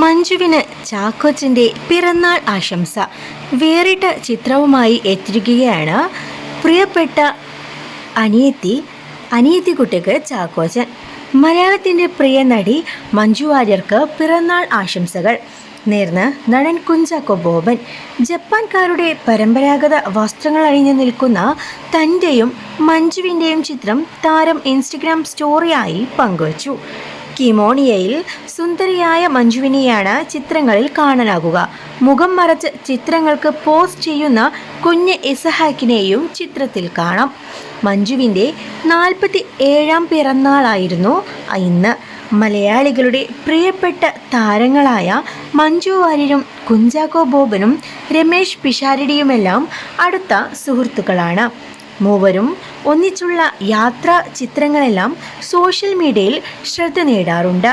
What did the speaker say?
മഞ്ജുവിന് ചാക്കോച്ചന്റെ പിറന്നാൾ ആശംസ. വേറിട്ട ചിത്രവുമായി എത്തിരിക്കുകയാണ് പ്രിയപ്പെട്ട അനിയത്തി അനിയത്തി കുട്ടിക്ക് ചാക്കോച്ചൻ. മലയാളത്തിന്റെ പ്രിയ നടി മഞ്ജു വാര്യർക്ക് പിറന്നാൾ ആശംസകൾ. നേർന്ന് നടൻ കുഞ്ചാക്കോ ബോബൻ ജപ്പാൻകാരുടെ പരമ്പരാഗത വസ്ത്രങ്ങൾ അണിഞ്ഞു നിൽക്കുന്ന തന്റെയും മഞ്ജുവിന്റെയും ചിത്രം താരം ഇൻസ്റ്റഗ്രാം സ്റ്റോറിയായി പങ്കുവച്ചു. കിമോണിയയിൽ സുന്ദരിയായ മഞ്ജുവിനെയാണ് ചിത്രങ്ങളിൽ കാണാനാകുക. മുഖം മറച്ച് ചിത്രങ്ങൾക്ക് പോസ്റ്റ് ചെയ്യുന്ന കുഞ്ഞ് ഇസഹാക്കിനെയും ചിത്രത്തിൽ കാണാം. മഞ്ജുവിന്റെ നാൽപ്പത്തി ഏഴാം പിറന്നാളായിരുന്നു ഇന്ന് മലയാളികളുടെ പ്രിയപ്പെട്ട താരങ്ങളായ മഞ്ജു വാര്യരും കുഞ്ചാക്കോ ബോബനും രമേശ് പിഷാരടിയുമെല്ലാം അടുത്ത സുഹൃത്തുക്കളാണ്. മൂവരും ഒന്നിച്ചുള്ള യാത്രാ ചിത്രങ്ങളെല്ലാം സോഷ്യൽ മീഡിയയിൽ ശ്രദ്ധ നേടാറുണ്ട്.